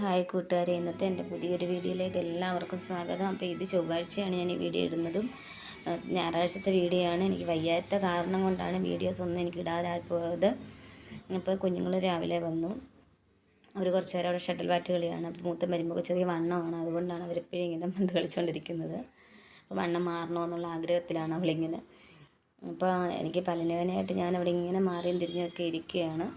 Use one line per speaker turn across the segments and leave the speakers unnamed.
Hi കൂട്ടുകാരെ ഇന്നത്തെ എന്റെ പുതിയൊരു വീഡിയോയിലേക്ക് എല്ലാവർക്കും സ്വാഗതം. അപ്പോൾ ഇത് ചൊവ്വാഴ്ചയാണ് ഞാൻ ഈ വീഡിയോ ഇടുന്നതും. ഞായറാഴ്ചത്തെ വീഡിയോ ആണ്. എനിക്ക് വയ്യാത്ത കാരണം കൊണ്ടാണ് വീഡിയോസ് ഒന്നും എനിക്ക് ഇടാതായി പോയത്. അപ്പോൾ കുഞ്ഞുങ്ങൾ രാവിലെ വന്നു. അവർ കുറച്ച് നേരം അവിടെ ഷട്ടിൽ ബാറ്റ് കളിയാണ്. അപ്പോൾ മൂത്ത വരുമ്പോൾ ചെറിയ വണ്ണമാണ്. അതുകൊണ്ടാണ് അവരെപ്പോഴും ഇങ്ങനെ പന്ത് കളിച്ചുകൊണ്ടിരിക്കുന്നത് അപ്പോൾ വണ്ണം മാറണമെന്നുള്ള ആഗ്രഹത്തിലാണ് അവളിങ്ങനെ. അപ്പോൾ എനിക്ക് പലനവനായിട്ട് ഞാൻ അവിടെ ഇങ്ങനെ മാറിയും തിരിഞ്ഞൊക്കെ ഇരിക്കുകയാണ്.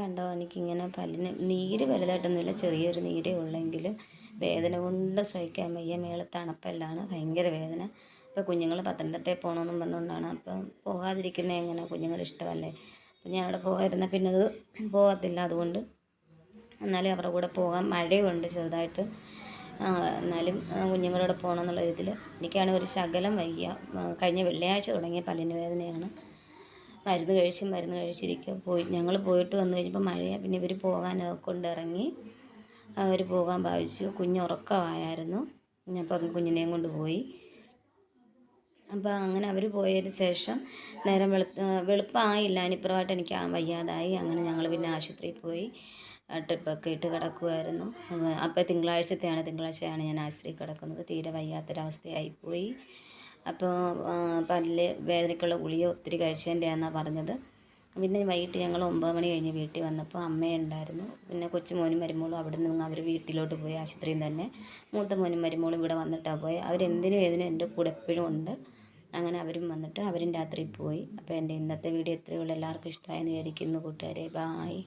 കണ്ടോ? എനിക്കിങ്ങനെ പല്ലിന് നീര് വലുതായിട്ടൊന്നുമില്ല. ചെറിയൊരു നീരേ ഉള്ളെങ്കിൽ വേദന കൊണ്ട് സഹിക്കാൻ വയ്യ. മേളെ തണുപ്പെല്ലാണ്. ഭയങ്കര വേദന. ഇപ്പോൾ കുഞ്ഞുങ്ങൾ പത്തനംതിട്ടയിൽ പോകണമെന്നും പറഞ്ഞുകൊണ്ടാണ് അപ്പം പോകാതിരിക്കുന്നത് എങ്ങനെ? കുഞ്ഞുങ്ങളുടെ ഇഷ്ടമല്ലേ? അപ്പം ഞാൻ അവിടെ പോകാതിരുന്നാൽ പിന്നെ അത് പോകത്തില്ല. അതുകൊണ്ട് എന്നാലും അവരുടെ കൂടെ പോകാൻ മഴയുണ്ട് ചെറുതായിട്ട്. എന്നാലും കുഞ്ഞുങ്ങളോട് പോകണം എന്നുള്ള രീതിയിൽ എനിക്കാണെങ്കിൽ ഒരു ശകലം വയ്യ. കഴിഞ്ഞ വെള്ളിയാഴ്ച തുടങ്ങിയ പല്ലിന് വേദനയാണ്. മരുന്ന് കഴിച്ച് മരുന്ന് കഴിച്ചിരിക്കുക പോയി ഞങ്ങൾ പോയിട്ട് വന്നു കഴിഞ്ഞപ്പോൾ മഴയാണ് പിന്നെ ഇവർ പോകാൻ കൊണ്ടിറങ്ങി. അവർ പോകാൻ ഭാവിച്ചു. കുഞ്ഞ് ഉറക്കമായിരുന്നു അങ്ങ് കുഞ്ഞിനെയും കൊണ്ട് പോയി. അപ്പോൾ അങ്ങനെ അവർ പോയതിന് ശേഷം നേരം വെളു വെളുപ്പമായില്ല അനിപ്രമായിട്ട് എനിക്ക് വയ്യാതായി. അങ്ങനെ ഞങ്ങൾ പിന്നെ ആശുപത്രിയിൽ പോയി. ട്രിപ്പൊക്കെ ഇട്ട് കിടക്കുമായിരുന്നു അപ്പോൾ തിങ്കളാഴ്ചത്തെയാണ് തിങ്കളാഴ്ചയാണ് ഞാൻ ആശുപത്രിയിൽ കിടക്കുന്നത്. തീരെ വയ്യാത്തൊരവസ്ഥയായിപ്പോയി അപ്പോൾ പല്ല് വേദനയ്ക്കുള്ള ഗുളിക ഒത്തിരി കഴിച്ചതിന്റെയാണെന്നാണ് പറഞ്ഞത്. പിന്നെ വൈകിട്ട് ഞങ്ങൾ ഒമ്പത് മണി കഴിഞ്ഞ് വീട്ടിൽ വന്നപ്പോൾ അമ്മയുണ്ടായിരുന്നു. പിന്നെ കൊച്ചുമോനും മരുമോളും അവിടെ നിന്ന് അവർ വീട്ടിലോട്ട് പോയി ആശുപത്രിയിൽ തന്നെ. മൂത്ത മോനും മരുമോളും ഇവിടെ വന്നിട്ടാണ് പോയത് അവരെന്തിനും ഏതിനും എന്റെ കൂടെ എപ്പോഴും ഉണ്ട്. അങ്ങനെ അവരും വന്നിട്ട് അവരും രാത്രി പോയി. അപ്പോൾ എന്റെ ഇന്നത്തെ വീഡിയോ ഇത്രയേ ഉള്ളൂ. എല്ലാവർക്കും ഇഷ്ടമായെന്ന് വിചാരിക്കുന്നു കൂട്ടുകാരെ. ബായ്